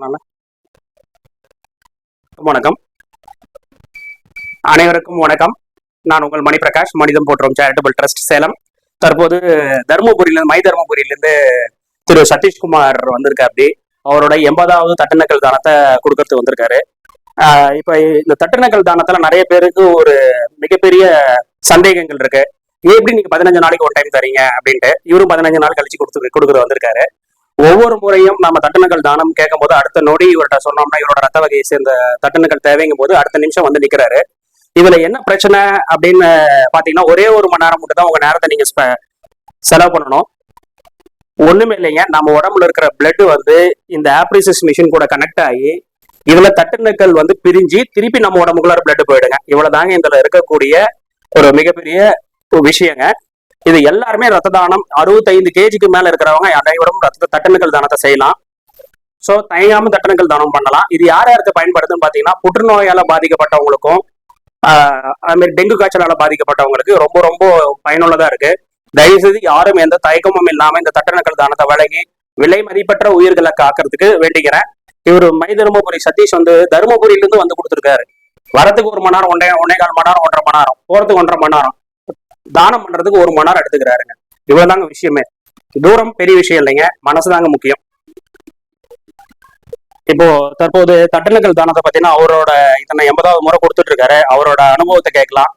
பேசலாம்ல வணக்கம். அனைவருக்கும் வணக்கம். நான் உங்கள் மணி பிரகாஷ் மனிதம் போற்றுவோம் சேரிட்டபிள் ட்ரஸ்ட் சேலம். தற்போது தருமபுரியிலிருந்து மை தருமபுரியிலிருந்து திரு சதீஷ்குமார் வந்திருக்காரு அப்படி. அவரோட எண்பதாவது தட்டுநக்கல் தானத்தை கொடுக்கறது வந்திருக்காரு. ஆஹ் இப்ப இந்த தட்டுநக்கல் தானத்துல நிறைய பேருக்கு ஒரு மிகப்பெரிய சந்தேகங்கள் இருக்கு. எப்படி நீங்க பதினஞ்சு நாளைக்கு ஒரு டைம் தரீங்க அப்படின்ட்டு இவரும் பதினஞ்சு நாள் கழிச்சு கொடுத்து கொடுக்குறது வந்திருக்காரு. ஒவ்வொரு முறையும் நம்ம தட்டுநக்கல் தானம் கேட்கும் போது அடுத்த நொடி இவர்கிட்ட சொன்னோம்னா இவரோட ரத்த வகையை சேர்ந்த தட்டுநக்கல் தேவைங்கும் போது அடுத்த நிமிஷம் வந்து நிக்கிறாரு. இதுல என்ன பிரச்சனை அப்படின்னு பாத்தீங்கன்னா ஒரே ஒரு மணி நேரம் மட்டும் தான் உங்க நேரத்தை நீங்க செலவு பண்ணணும். ஒண்ணுமே இல்லைங்க. நம்ம உடம்புல இருக்கிற பிளட் வந்து இந்த ஆப்ரிசிஸ் மிஷின் கூட கனெக்ட் ஆகி இதுல தட்டுணுக்கள் வந்து பிரிஞ்சு திருப்பி நம்ம உடம்புக்குள்ளார பிளட் போயிடுங்க. இவ்வளவுதாங்க இதுல இருக்கக்கூடிய ஒரு மிகப்பெரிய ஒரு விஷயங்க. இது எல்லாருமே ரத்த தானம் அறுபத்தைந்து கேஜிக்கு மேல இருக்கிறவங்க அனைவரும் ரத்த தட்டணுக்கள் தானத்தை செய்யலாம். சோ தயங்காம தட்டணுக்கள் தானம் பண்ணலாம். இது யார் யாருக்கு பயன்படுதுன்னு பாத்தீங்கன்னா புற்றுநோயால பாதிக்கப்பட்டவங்களுக்கும் அதுமாரி மாதிரி டெங்கு காய்ச்சலால பாதிக்கப்பட்டவங்களுக்கு ரொம்ப ரொம்ப பயனுள்ளதா இருக்கு. தயவுசெய்து யாரும் எந்த தயக்கமும் இல்லாம இந்த தட்டணுக்கள் தானத்தை வழங்கி விலை மதிப்பற்ற உயிர்களை காக்கிறதுக்கு வேண்டிக்கிறேன். இவர் மை தருமபுரி சதீஷ் வந்து தருமபுரியிலிருந்து வந்து கொடுத்துருக்காரு. வரத்துக்கு ஒரு மணி நேரம் ஒன்றே ஒன்னே கால் மணி நேரம் ஒன்றரை மணி நேரம் போறதுக்கு ஒன்றரை மணி நேரம். தானம் பண்றதுக்கு ஒரு மணி நேரம் எடுத்துக்கிறாருங்க. இவ்வளவுதாங்க விஷயமே. தூரம் பெரிய விஷயம் இல்லைங்க. மனசுதாங்க முக்கியம். இப்போ தற்போது தட்டணுக்கள் தானத்தை பத்தினா அவரோட இத்தனை எண்பதாவது முறை கொடுத்துட்டு இருக்காரு அவரோட அனுபவத்தை கேட்கலாம்.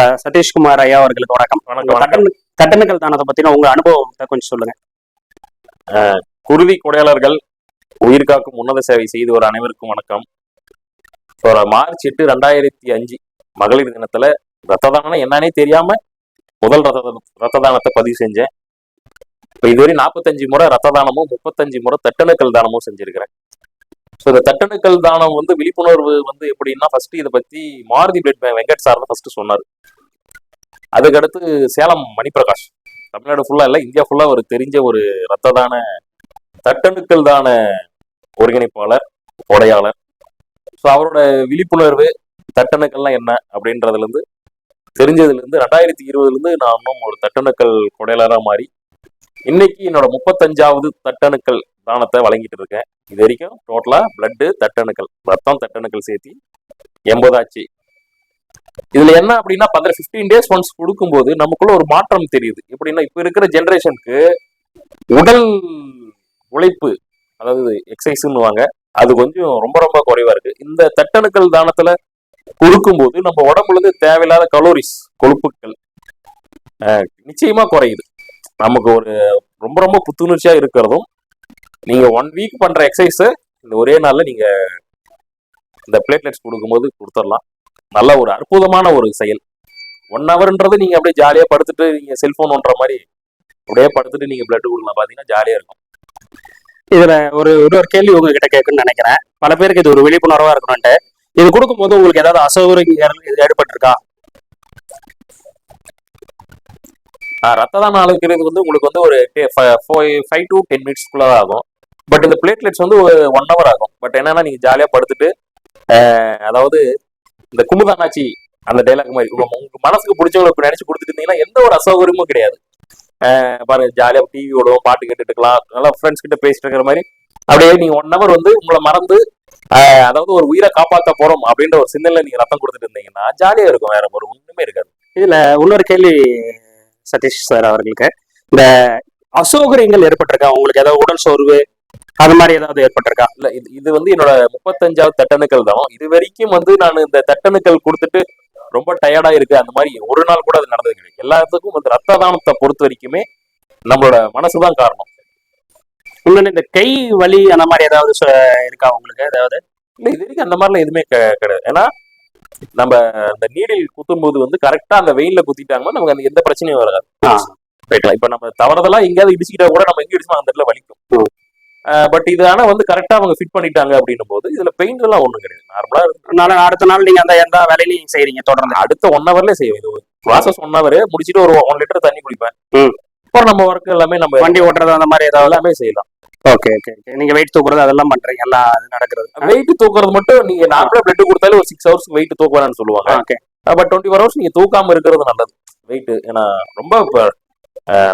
சதீஷ்குமார் ஐயா அவர்களுக்கு வணக்கம். வணக்கம் வணக்கம். தட்டணு- தட்டணுக்கள் தானத்தை பத்தின உங்க அனுபவத்தை கொஞ்சம் சொல்லுங்க. குருதி கொடையாளர்கள் உயிர் காக்கும் உன்னத சேவை செய்து ஒரு அனைவருக்கும் வணக்கம். மார்ச் எட்டு ரெண்டாயிரத்தி அஞ்சு மகளிர் தினத்துல ரத்த தானம் என்னன்னே தெரியாம முதல் ரத்த ரத்த தானத்தை பதிவு செஞ்சேன். இப்போ இதுவரை நாற்பத்தஞ்சு முறை ரத்த தானமும் முப்பத்தஞ்சு முறை தட்டணுக்கள் தானமும் செஞ்சிருக்கிறேன். ஸோ இந்த தட்டணுக்கள் தானம் வந்து விழிப்புணர்வு வந்து எப்படின்னா ஃபர்ஸ்ட் இதை பத்தி Maruthi blood bank Venkat sir தான் ஃபர்ஸ்ட் சொன்னார். அதுக்கடுத்து சேலம் மணிப்பிரகாஷ். தமிழ்நாடு ஃபுல்லாக இல்லை இந்தியா ஃபுல்லாக ஒரு தெரிஞ்ச ஒரு ரத்த தான தட்டணுக்கள் தான ஒருங்கிணைப்பாளர் கொடையாளர் ஸோ அவரோட விழிப்புணர்வு தட்டணுக்கள்லாம் என்ன அப்படின்றதுலேருந்து தெரிஞ்சதுலேருந்து ரெண்டாயிரத்தி இருபதுலேருந்து நான் நானும் ஒரு தட்டணுக்கள் கொடையலராக மாறி இன்னைக்கு என்னோட முப்பத்தஞ்சாவது தட்டணுக்கள் தானத்தை வழங்கிட்டு இருக்கேன். இது வரைக்கும் டோட்டலாக பிளட்டு தட்டணுக்கள் ரத்தம் தட்டணுக்கள் சேர்த்தி எண்பதாச்சு இதுல என்ன அப்படின்னா பதின ஃபிஃப்டீன் டேஸ் ஒன்ஸ் கொடுக்கும்போது நமக்குள்ள ஒரு மாற்றம் தெரியுது. எப்படின்னா இப்ப இருக்கிற ஜென்ரேஷனுக்கு உடல் உழைப்பு அதாவது எக்ஸசைஸ்ன்னுவாங்க அது கொஞ்சம் ரொம்ப ரொம்ப குறைவா இருக்கு. இந்த தட்டணுக்கள் தானத்துல கொடுக்கும்போது நம்ம உடம்புல இருந்து தேவையில்லாத கலோரிஸ் கொழுப்புகள் நிச்சயமா குறையுது. நமக்கு ஒரு ரொம்ப ரொம்ப புத்துணர்ச்சியா இருக்கிறதும் நீங்க ஒன் வீக் பண்ற எக்ஸசைஸ் இந்த ஒரே நாள்ல நீங்க இந்த பிளேட்லெட்ஸ் கொடுக்கும்போது கொடுத்துடலாம். நல்ல ஒரு அற்புதமான ஒரு செயல். ஒன் ஹவர்ன்றது நீங்க அப்படியே ஜாலியா படுத்துட்டு நீங்க செல்போன் ஒன்ற மாதிரி அப்படியே படுத்துட்டு நீங்க பிளட் கொடுக்கலாம். பாத்தீங்கன்னா ஜாலியா இருக்கும். இதுல ஒரு ஒரு ஒரு கேள்வி உங்ககிட்ட கேட்கணும்னு நினைக்கிறேன். பல பேருக்கு இது ஒரு விழிப்புணர்வா இருக்கணும்ட்டு இது கொடுக்கும்போது உங்களுக்கு ஏதாவது அசௌகரியம் ஏற்பட்டிருக்கா? ஆஹ் ரத்த தானம் அழைக்கிறது வந்து உங்களுக்கு வந்து ஒரு ஃபைவ் டு டென் மினிட்ஸ்க்குள்ள தான் ஆகும். பட் இந்த பிளேட்லெட்ஸ் வந்து ஒரு ஒன் ஹவர் ஆகும். பட் என்னன்னா நீங்க ஜாலியா படுத்துட்டு அதாவது இந்த குமுதானாச்சி அந்த டைலாக் மாதிரி உங்க மனசுக்கு பிடிச்சவங்களுக்கு நினைச்சு கொடுத்துட்டு இருந்தீங்கன்னா எந்த ஒரு அசௌகரியமும் கிடையாது. பாருங்க ஜாலியா டிவி விடுவோம் பாட்டு கேட்டுட்டு இருக்கலாம். நல்லா ஃப்ரெண்ட்ஸ் கிட்ட பேசிட்டு இருக்கிற மாதிரி. அப்படியே நீங்க ஒன் ஹவர் வந்து உங்களை மறந்து அதாவது ஒரு உயிரை காப்பாத்த போறோம் அப்படின்ற ஒரு சிந்தனையில நீங்க ரத்தம் கொடுத்துட்டு இருந்தீங்கன்னா ஜாலியா இருக்கும் வேற ஒரு ஒண்ணுமே இருக்காது. இதுல இன்னொரு கேள்வி சதீஷ் சார் அவர்களுக்கு. இந்த அசௌகரியங்கள் ஏற்பட்டிருக்கா? உங்களுக்கு ஏதாவது உடல் சோர்வு அது மாதிரி ஏதாவது ஏற்பட்டிருக்கா? இல்ல இது இது வந்து என்னோட முப்பத்தஞ்சாவது தட்டணுக்கள் தான். இது வரைக்கும் வந்து நான் இந்த தட்டணுக்கள் கொடுத்துட்டு ரொம்ப டயர்டா இருக்கு. அந்த மாதிரி ஒரு நாள் கூட அது நடந்தது கிடையாது. எல்லாத்துக்கும் வந்து ரத்த தானத்தை பொறுத்த வரைக்குமே நம்மளோட மனசுதான் காரணம். இந்த கை வலி அந்த மாதிரி ஏதாவது இருக்கா உங்களுக்கு? ஏதாவது இல்ல. இது வரைக்கும் அந்த மாதிரிலாம் எதுவுமே கிடையாது. ஏன்னா நம்ம அந்த நீடில் குத்தும்போது வந்து கரெக்டா அந்த வெயின்ல குத்திட்டாங்கன்னா நமக்கு அந்த எந்த பிரச்சனையும் வராது. ஆ. ரைட்ல இப்ப நம்ம தவறுதலா எங்கேயாவது இடிச்சுக்கிட்டா கூட நம்ம எங்க இடிச்சோம் அந்த இடத்துல வலிக்கும். பட் இது ஆனா வந்து கரெக்டா அவங்க ஃபிட் பண்ணிட்டாங்க அப்படின்னும் போது இதுல பெயின் எல்லாம் ஒண்ணும் கிடையாது. நார்மலா நாளை அடுத்த நாள் நீங்க அந்த எந்த வேலையிலையும் செய்றீங்க தொடர்ந்து? அடுத்த ஒன் ஹவர்ல செய்வேன் இது. ப்ராசஸ் ஒன் ஹவர் முடிச்சிட்டு ஒரு ஒன் லிட்டர் தண்ணி குடிப்பேன். அப்புறம் நம்ம ஒர்க் எல்லாமே நம்ம வண்டி ஓட்டுறது அந்த மாதிரி ஏதாவது? எல்லாமே செய்யலாம். ஓகே ஓகே ஓகே நீங்க வெயிட் தூக்குறது அதெல்லாம் பண்றீங்க. எல்லாம் அது நடக்கிறது. வெயிட் தூக்குறது மட்டும் நீங்க நார்மலா பிளட் கொடுத்தாலே ஒரு சிக்ஸ் ஹவர்ஸ் வெயிட் தூக்க வேணாம்னு சொல்லுவாங்க. Okay but twenty four hours நீங்க தூக்காம இருக்கிறது நல்லது. வெயிட் ஏன்னா ரொம்ப இப்போ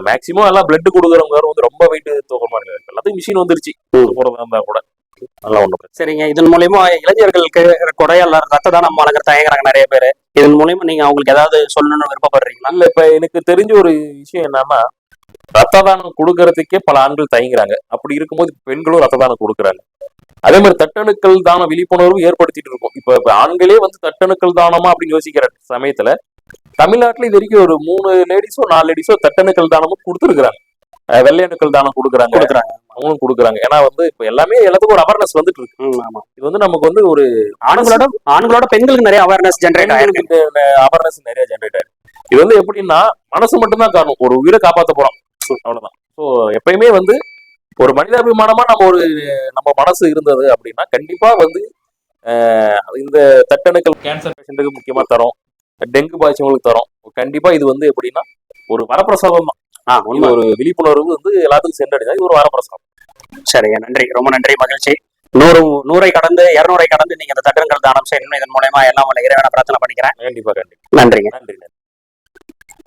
மேக்ஸிமம் எல்லாம் பிளட் கொடுக்குறவங்க வந்து ரொம்ப வெயிட் தூக்க மாதிரி எல்லாத்தையும் மிஷின் வந்துருச்சு. போறதா இருந்தா கூட. ஒண்ணும் பிரச்சனை சரிங்க. இதன் மூலியமா இளைஞர்களுக்கு கொடையாளர் ரத்த தானம் வழங்குற தயங்குறாங்க நிறைய பேர். இதன் மூலியமா நீங்க அவங்களுக்கு ஏதாவது சொல்லணும்னு விருப்பப்படுறீங்களா? இல்ல இப்ப எனக்கு தெரிஞ்ச ஒரு விஷயம் என்னன்னா ரத்த தானம் கொடுக்கறதுக்கே பல ஆண்கள் தயங்குறாங்க. அப்படி இருக்கும்போது பெண்களும் ரத்த தானம் கொடுக்குறாங்க. அதே மாதிரி தட்டணுக்கள் தான விழிப்புணர்வு ஏற்படுத்திட்டு இருக்கோம். இப்ப ஆண்களே வந்து தட்டணுக்கள் தானமா அப்படின்னு யோசிக்கிற சமயத்துல தமிழ்நாட்டுல இது வரைக்கும் ஒரு மூணு லேடிஸோ நாலு லேடிஸோ தட்டணுக்கள் தானமும் கொடுத்துருக்குறாங்க. வெள்ளையணுக்கள் தானம் கொடுக்குறாங்க. கொடுக்குறாங்க. அவங்களும் கொடுக்குறாங்க. ஏன்னா வந்து இப்ப எல்லாமே எல்லாத்துக்கும் ஒரு அவேர்னஸ் வந்துட்டு இருக்கு. இது வந்து நமக்கு வந்து ஒரு ஆண்களோட ஆண்களோட பெண்களுக்கு நிறைய அவேர்னஸ் ஜென்ரேட் ஆயிருக்கு. அவேர்னஸ் நிறைய ஜென்ரேட் ஆயிருக்கு. இது வந்து எப்படின்னா மனசு மட்டும்தான் காரணம். ஒரு உயிரை காப்பாத்த போறோம். அவ்வளவுதான். ஸோ எப்பயுமே வந்து ஒரு மனிதாபிமானமா நம்ம ஒரு நம்ம மனசு இருந்தது அப்படின்னா கண்டிப்பா வந்து இந்த தட்டணுக்கள் கேன்சர் பேஷண்ட்டுக்கு முக்கியமா தரோம். டெங்கு பாய்ச்சவங்களுக்கு தரோம். கண்டிப்பா இது வந்து எப்படின்னா ஒரு வரப்பிரசாதம் தான். ஆ இது உண்மை. ஒரு விழிப்புணர்வு வந்து எல்லாத்துக்கும் சென்றடைஞ்சா இது ஒரு வரப்பிரசாதம். சரிங்க நன்றி. ரொம்ப நன்றி மகிழ்ச்சி. நூறு நூறை கடந்து இருநூறை கடந்து நீங்க இந்த தட்டங்கள் தானம் செய்யணும். இதன் மூலயமா எல்லாம் உங்களை இறைவனை பிரார்த்தனை பண்ணிக்கிறேன். கண்டிப்பா கண்டிப்பா. நன்றிங்க. நன்றி நன்றி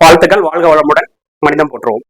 வாழ்த்துக்கள். வாழ்க வளமுடன் மனிதம் போற்றுவோம்.